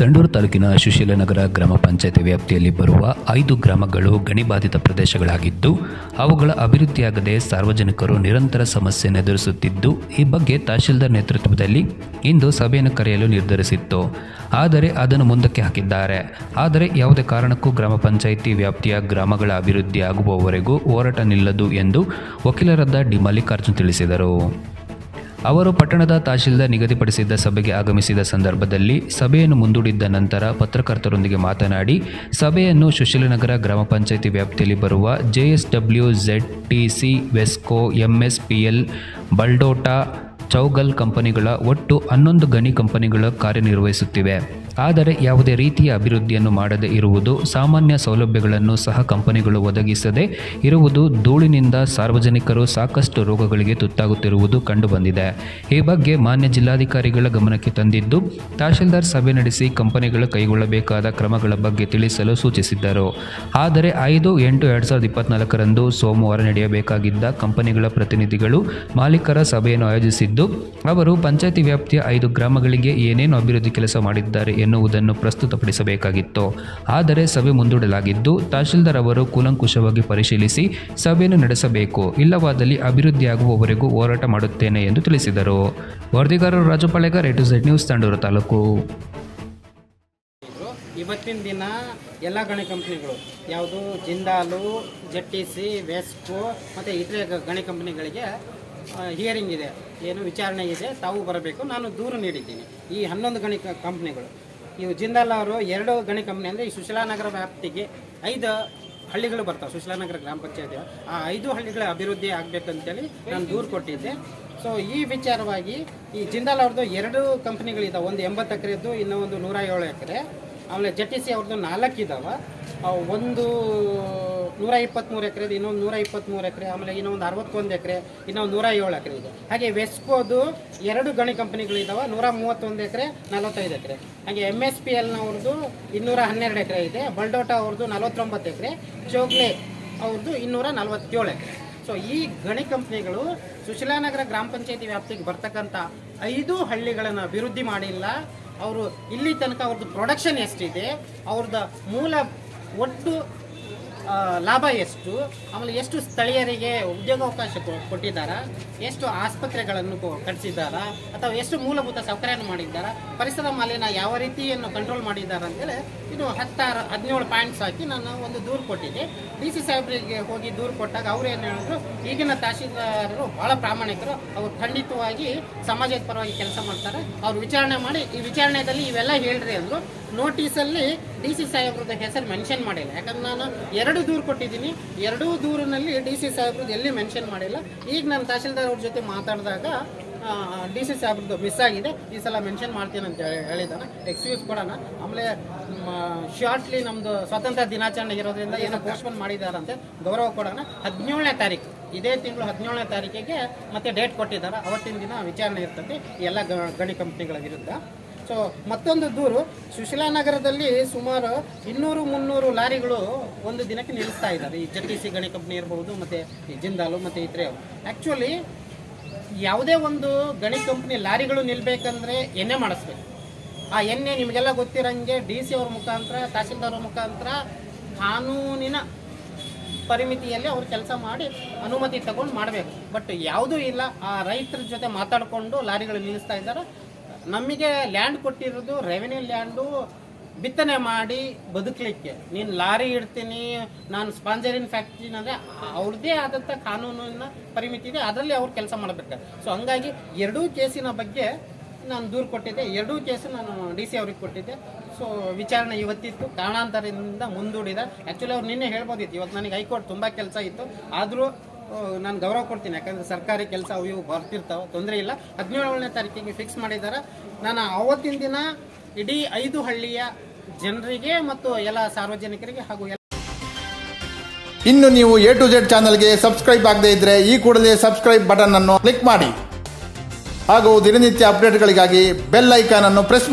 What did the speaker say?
ಸಂಡೂರು ತಾಲೂಕಿನ ಸುಶೀಲನಗರ ಗ್ರಾಮ ಪಂಚಾಯಿತಿ ವ್ಯಾಪ್ತಿಯಲ್ಲಿ ಬರುವ ಐದು ಗ್ರಾಮಗಳು ಗಣಿಬಾಧಿತ ಪ್ರದೇಶಗಳಾಗಿದ್ದು, ಅವುಗಳ ಅಭಿವೃದ್ಧಿಯಾಗದೆ ಸಾರ್ವಜನಿಕರು ನಿರಂತರ ಸಮಸ್ಯೆಯನ್ನು ಎದುರಿಸುತ್ತಿದ್ದು, ಈ ಬಗ್ಗೆ ತಹಶೀಲ್ದಾರ್ ನೇತೃತ್ವದಲ್ಲಿ ಇಂದು ಸಭೆಯನ್ನು ಕರೆಯಲು ನಿರ್ಧರಿಸಿತ್ತು. ಆದರೆ ಅದನ್ನು ಮುಂದಕ್ಕೆ ಹಾಕಿದ್ದಾರೆ. ಆದರೆ ಯಾವುದೇ ಕಾರಣಕ್ಕೂ ಗ್ರಾಮ ಪಂಚಾಯಿತಿ ವ್ಯಾಪ್ತಿಯ ಗ್ರಾಮಗಳ ಅಭಿವೃದ್ಧಿ ಆಗುವವರೆಗೂ ಹೋರಾಟ ನಿಲ್ಲದು ಎಂದು ವಕೀಲರಾದ ಡಿ ಮಲ್ಲಿಕಾರ್ಜುನ್ ತಿಳಿಸಿದರು. ಅವರು ಪಟ್ಟಣದ ತಹಶೀಲ್ದಾರ್ ನಿಗದಿಪಡಿಸಿದ್ದ ಸಭೆಗೆ ಆಗಮಿಸಿದ ಸಂದರ್ಭದಲ್ಲಿ ಸಭೆಯನ್ನು ಮುಂದೂಡಿದ್ದ ನಂತರ ಪತ್ರಕರ್ತರೊಂದಿಗೆ ಮಾತನಾಡಿ, ಸಭೆಯನ್ನು ಸುಶೀಲನಗರ ಗ್ರಾಮ ಪಂಚಾಯಿತಿ ವ್ಯಾಪ್ತಿಯಲ್ಲಿ ಬರುವ JSW Z TC Vesco MSPL Baldota Chowgule ಕಂಪನಿಗಳ ಒಟ್ಟು ಹನ್ನೊಂದು ಗಣಿ ಕಂಪನಿಗಳ ಕಾರ್ಯನಿರ್ವಹಿಸುತ್ತಿವೆ. ಆದರೆ ಯಾವುದೇ ರೀತಿಯ ಅಭಿವೃದ್ಧಿಯನ್ನು ಮಾಡದೇ ಇರುವುದು ಸಾಮಾನ್ಯ ಸೌಲಭ್ಯಗಳನ್ನು ಸಹ ಕಂಪನಿಗಳು ಒದಗಿಸದೆ ಇರುವುದು ಧೂಳಿನಿಂದ ಸಾರ್ವಜನಿಕರು ಸಾಕಷ್ಟು ರೋಗಗಳಿಗೆ ತುತ್ತಾಗುತ್ತಿರುವುದು ಕಂಡುಬಂದಿದೆ. ಈ ಬಗ್ಗೆ ಮಾನ್ಯ ಜಿಲ್ಲಾಧಿಕಾರಿಗಳ ಗಮನಕ್ಕೆ ತಂದಿದ್ದು, ತಹಶೀಲ್ದಾರ್ ಸಭೆ ನಡೆಸಿ ಕಂಪನಿಗಳು ಕೈಗೊಳ್ಳಬೇಕಾದ ಕ್ರಮಗಳ ಬಗ್ಗೆ ತಿಳಿಸಲು ಸೂಚಿಸಿದ್ದರು. ಆದರೆ ಐದು ಎಂಟು ಎರಡು ಸಾವಿರದ ಇಪ್ಪತ್ನಾಲ್ಕರಂದು ಸೋಮವಾರ ನಡೆಯಬೇಕಾಗಿದ್ದ ಕಂಪನಿಗಳ ಪ್ರತಿನಿಧಿಗಳು ಮಾಲೀಕರ ಸಭೆಯನ್ನು ಆಯೋಜಿಸಿದ್ದು ಅವರು ಪಂಚಾಯತಿ ವ್ಯಾಪ್ತಿಯ ಐದು ಗ್ರಾಮಗಳಿಗೆ ಏನೇನು ಅಭಿವೃದ್ಧಿ ಕೆಲಸ ಮಾಡಿದ್ದಾರೆ ಎನ್ನುವುದನ್ನು ಪ್ರಸ್ತುತಪಡಿಸಬೇಕಾಗಿತ್ತು. ಆದರೆ ಸಭೆ ಮುಂದೂಡಲಾಗಿದ್ದು, ತಹಶೀಲ್ದಾರ್ ಅವರು ಕೂಲಂಕುಷವಾಗಿ ಪರಿಶೀಲಿಸಿ ಸಭೆಯನ್ನು ನಡೆಸಬೇಕು. ಇಲ್ಲವಾದಲ್ಲಿ ಅಭಿವೃದ್ಧಿಯಾಗುವವರೆಗೂ ಹೋರಾಟ ಮಾಡುತ್ತೇನೆ ಎಂದು ತಿಳಿಸಿದರು. ವರದಿಗಾರರು Raju Palegar A to Z news Tandur taluk. ಇವತ್ತಿನ ದಿನ ಎಲ್ಲ ಗಣಿ ಕಂಪ್ನಿಗಳು, ಯಾವುದು ಜಿಂದಾಲು, ಜೆಟ್ಟಿಸಿ, ವೆಸ್ಕೋ ಮತ್ತು ಇತರೆ ಗಣಿ ಕಂಪ್ನಿಗಳಿಗೆ ಹಿಯರಿಂಗ್ ಇದೆ, ಏನು ವಿಚಾರಣೆ ಇದೆ, ತಾವು ಬರಬೇಕು, ನಾನು ದೂರು ನೀಡಿದ್ದೀನಿ. ಈ ಹನ್ನೊಂದು ಗಣಿ ಕಂಪ್ನಿಗಳು ಇವು ಜಿಂದಾಲ್ ಅವರು ಎರಡು ಗಣಿ ಕಂಪ್ನಿ ಅಂದರೆ ಈ ಸುಶೀಲಾನಗರ ವ್ಯಾಪ್ತಿಗೆ ಐದು ಹಳ್ಳಿಗಳು ಬರ್ತಾವೆ ಸುಶೀಲಾನಗರ ಗ್ರಾಮ ಪಂಚಾಯತಿ. ಆ ಐದು ಹಳ್ಳಿಗಳ ಅಭಿವೃದ್ಧಿ ಆಗಬೇಕಂತೇಳಿ ನಾನು ದೂರು ಕೊಟ್ಟಿದ್ದೆ. ಸೊ ಈ ವಿಚಾರವಾಗಿ ಈ ಜಿಂದಾಲ್ ಅವ್ರದ್ದು ಎರಡು ಕಂಪ್ನಿಗಳಿದ್ದಾವೆ ಒಂದು ಎಂಬತ್ತು ಎಕರೆದ್ದು, ಇನ್ನೂ ಒಂದು ನೂರ ಏಳು ಎಕರೆ. ಆಮೇಲೆ ಜೆ ಟಿ ಸಿ ಅವ್ರದ್ದು ನಾಲ್ಕು ಇದಾವೆ. ಒಂದು ನೂರ ಇಪ್ಪತ್ತ್ಮೂರು ಇದೆ ಇನ್ನೊಂದು ನೂರ ಇಪ್ಪತ್ತ್ಮೂರು ಎಕರೆ, ಆಮೇಲೆ ಇನ್ನೊಂದು ಅರವತ್ತೊಂದು ಎಕರೆ, ಇನ್ನೊಂದು ನೂರ ಏಳು ಎಕರೆ ಇದೆ. ಹಾಗೆ ವೆಸ್ಕೋದು ಎರಡು ಗಣಿ ಕಂಪ್ನಿಗಳಿದಾವೆ ನೂರ ಮೂವತ್ತೊಂದು ಎಕರೆ, ನಲವತ್ತೈದು ಎಕರೆ. ಹಾಗೆ ಎಂ ಎಸ್ ಪಿ ಎಲ್ನವ್ರದ್ದು ಇನ್ನೂರ ಹನ್ನೆರಡು ಎಕರೆ ಇದೆ ಬಲ್ಡೋಟಾ ಅವ್ರದ್ದು ನಲವತ್ತೊಂಬತ್ತು ಎಕರೆ ಚೋಗ್ಲೆ ಅವ್ರದ್ದು ಇನ್ನೂರ ನಲವತ್ತೇಳು ಎಕರೆ. ಸೊ ಈ ಗಣಿ ಕಂಪ್ನಿಗಳು ಸುಶೀಲಾನಗರ ಗ್ರಾಮ ಪಂಚಾಯತಿ ವ್ಯಾಪ್ತಿಗೆ ಬರ್ತಕ್ಕಂಥ ಐದು ಹಳ್ಳಿಗಳನ್ನು ಅಭಿವೃದ್ಧಿ ಮಾಡಿಲ್ಲ. ಅವರು ಇಲ್ಲಿ ತನಕ ಅವ್ರದ್ದು ಪ್ರೊಡಕ್ಷನ್ ಎಷ್ಟಿದೆ, ಅವ್ರದ್ದು ಮೂಲ ಒಟ್ಟು ಲಾಭ ಎಷ್ಟು? ಆಮೇಲೆ ಎಷ್ಟು ಸ್ಥಳೀಯರಿಗೆ ಉದ್ಯೋಗಾವಕಾಶ ಕೊಟ್ಟಿದ್ದಾರಾ? ಎಷ್ಟು ಆಸ್ಪತ್ರೆಗಳನ್ನು ಕಟ್ಟಿಸಿದ್ದಾರಾ ಅಥವಾ ಎಷ್ಟು ಮೂಲಭೂತ ಸೌಕರ್ಯವನ್ನು ಮಾಡಿದ್ದಾರಾ? ಪರಿಸರ ಮಾಲಿನ್ಯ ಯಾವ ರೀತಿಯನ್ನು ಕಂಟ್ರೋಲ್ ಮಾಡಿದ್ದಾರೆ ಅಂತೇಳಿ ಇದು ಹತ್ತಾರು, ಹದಿನೇಳು ಪಾಯಿಂಟ್ಸ್ ಹಾಕಿ ನಾನು ಒಂದು ದೂರು ಕೊಟ್ಟಿದ್ದೆ ಡಿ ಸಿ ಸಾಹೇಬ್ರಿಗೆ ಹೋಗಿ ದೂರು ಕೊಟ್ಟಾಗ ಅವ್ರು ಏನು ಹೇಳಿದ್ರು, ಈಗಿನ ತಹಶೀಲ್ದಾರರು ಬಹಳ ಪ್ರಾಮಾಣಿಕರು, ಅವರು ಖಂಡಿತವಾಗಿ ಸಮಾಜದ ಪರವಾಗಿ ಕೆಲಸ ಮಾಡ್ತಾರೆ. ಅವ್ರು ವಿಚಾರಣೆ ಮಾಡಿ, ಈ ವಿಚಾರಣೆಯಲ್ಲಿ ಇವೆಲ್ಲ ಹೇಳ್ರಿ ಅಂದರು. ನೋಟಿಸಲ್ಲಿ ಡಿ ಸಿ ಸಾಹೇಬ್ರದ್ದು ಹೆಸರು ಮೆನ್ಷನ್ ಮಾಡಿಲ್ಲ. ಯಾಕಂದ್ರೆ ನಾನು ಎರಡು ದೂರು ಕೊಟ್ಟಿದ್ದೀನಿ. ಎರಡೂ ದೂರಿನಲ್ಲಿ ಡಿ ಸಿ ಸಾಹೇಬ್ರದ್ದು ಎಲ್ಲಿ ಮೆನ್ಷನ್ ಮಾಡಿಲ್ಲ. ಈಗ ನಾನು ತಹಶೀಲ್ದಾರ್ ಅವ್ರ ಜೊತೆ ಮಾತಾಡಿದಾಗ ಡಿ ಸಿ ಸಾಹೇಬ್ರದ್ದು ಮಿಸ್ ಆಗಿದೆ. ಈ ಸಲ ಮೆನ್ಷನ್ ಮಾಡ್ತೀನಿ ಅಂತ ಹೇಳಿ ಹೇಳಿದ್ದಾನೆ. ಎಕ್ಸ್ಕ್ಯೂಸ್ ಕೊಡೋಣ. ಆಮೇಲೆ ಶಾರ್ಟ್ಲಿ ನಮ್ಮದು ಸ್ವಾತಂತ್ರ್ಯ ದಿನಾಚರಣೆ ಇರೋದ್ರಿಂದ ಏನೋ ಪೋಸ್ಟ್ಪೋನ್ ಮಾಡಿದಾರಂತೆ ಗೌರವ ಕೊಡೋಣ. ಹದಿನೇಳನೇ ತಾರೀಕು. ಇದೇ ತಿಂಗಳು ಹದಿನೇಳನೇ ತಾರೀಕಿಗೆ ಮತ್ತೆ ಡೇಟ್ ಕೊಟ್ಟಿದ್ದಾರೆ. ಅವತ್ತಿನ ದಿನ ವಿಚಾರಣೆ ಇರ್ತದೆ. ಎಲ್ಲ ಗಣಿ ಕಂಪ್ನಿಗಳ ವಿರುದ್ಧ. ಸೊ ಮತ್ತೊಂದು ದೂರು ಸುಶೀಲಾನಗರದಲ್ಲಿ ಸುಮಾರು ಇನ್ನೂರು ಮುನ್ನೂರು ಲಾರಿಗಳು ಒಂದು ದಿನಕ್ಕೆ ನಿಲ್ಲಿಸ್ತಾ ಇದ್ದಾರೆ. ಈ ಜೆ ಟಿ ಸಿ ಗಣಿ ಕಂಪ್ನಿ ಇರ್ಬೋದು, ಮತ್ತು ಜಿಂದಾಲು, ಮತ್ತು ಇತರೆ ಆ್ಯಕ್ಚುಲಿ ಯಾವುದೇ ಒಂದು ಗಣಿ ಕಂಪ್ನಿ ಲಾರಿಗಳು ನಿಲ್ಲಬೇಕಂದ್ರೆ ಎಣ್ಣೆ ಮಾಡಿಸ್ಬೇಕು. ಆ ಎಣ್ಣೆ ನಿಮಗೆಲ್ಲ ಗೊತ್ತಿರಂಗೆ ಡಿ ಸಿ ಅವ್ರ ಮುಖಾಂತರ, ತಹಸೀಲ್ದಾರ್ ಮುಖಾಂತರ ಕಾನೂನಿನ ಪರಿಮಿತಿಯಲ್ಲಿ ಅವ್ರು ಕೆಲಸ ಮಾಡಿ ಅನುಮತಿ ತಗೊಂಡು ಮಾಡಬೇಕು. ಬಟ್ ಯಾವುದೂ ಇಲ್ಲ, ಆ ರೈತರ ಜೊತೆ ಮಾತಾಡಿಕೊಂಡು ಲಾರಿಗಳು ನಿಲ್ಲಿಸ್ತಾ ಇದ್ದಾರೆ. ನಮಗೆ ಲ್ಯಾಂಡ್ ಕೊಟ್ಟಿರೋದು ರೆವೆನ್ಯೂ ಲ್ಯಾಂಡು ಬಿತ್ತನೆ ಮಾಡಿ ಬದುಕಲಿಕ್ಕೆ. ನೀನು ಲಾರಿ ಇಡ್ತೀನಿ, ನಾನು ಸ್ಪಾಂಜರಿನ್ ಫ್ಯಾಕ್ಟ್ರಿನ ಅಂದರೆ ಅವ್ರದ್ದೇ ಆದಂಥ ಕಾನೂನಿನ ಪರಿಮಿತಿ ಇದೆ, ಅದರಲ್ಲಿ ಅವ್ರು ಕೆಲಸ ಮಾಡಬೇಕು. ಸೊ ಹಂಗಾಗಿ ಎರಡೂ ಕೇಸಿನ ಬಗ್ಗೆ ನಾನು ದೂರು ಕೊಟ್ಟಿದ್ದೆ. ಎರಡೂ ಕೇಸು ನಾನು ಡಿ ಸಿ ಅವ್ರಿಗೆ ಕೊಟ್ಟಿದ್ದೆ. ಸೊ ವಿಚಾರಣೆ ಇವತ್ತಿತ್ತು. ಕಾರಣಾಂತರದಿಂದ ಮುಂದೂಡಿದ. ಆ್ಯಕ್ಚುಲಿ ಅವ್ರು ನಿನ್ನೆ ಹೇಳ್ಬೋದಿತ್ತು. ಇವತ್ತು ನನಗೆ ಹೈಕೋರ್ಟ್ ತುಂಬ ಕೆಲಸ ಇತ್ತು. ಆದರೂ ನಾನು ಗೌರವ ಕೊಡ್ತೀನಿ. ಯಾಕಂದರೆ ಸರ್ಕಾರಿ ಕೆಲಸ ಅವು ಇವು ಬರ್ತಿರ್ತಾವೆ. ತೊಂದರೆ ಇಲ್ಲ. ಹದಿನೇಳನೇ ತಾರೀಕಿಗೆ ಫಿಕ್ಸ್ ಮಾಡಿದ್ದಾರೆ ನಾನು ಅವತ್ತಿನ ದಿನ ಇಡೀ ಐದು ಹಳ್ಳಿಯ ಜನರಿಗೆ ಮತ್ತು ಎಲ್ಲ ಸಾರ್ವಜನಿಕರಿಗೆ ಹಾಗೂ ಎಲ್ಲ ಇನ್ನು ನೀವು ಎ ಟು ಜೆಡ್ ಚಾನಲ್ಗೆ ಸಬ್ಸ್ಕ್ರೈಬ್ ಆಗದೇ ಇದ್ರೆ ಈ ಕೂಡಲೇ ಸಬ್ಸ್ಕ್ರೈಬ್ ಬಟನ್ ಅನ್ನು ಕ್ಲಿಕ್ ಮಾಡಿ. ಹಾಗೂ ದಿನನಿತ್ಯ ಅಪ್ಡೇಟ್ಗಳಿಗಾಗಿ ಬೆಲ್ ಐಕಾನ್ ಅನ್ನು ಪ್ರೆಸ್ ಮಾಡಿ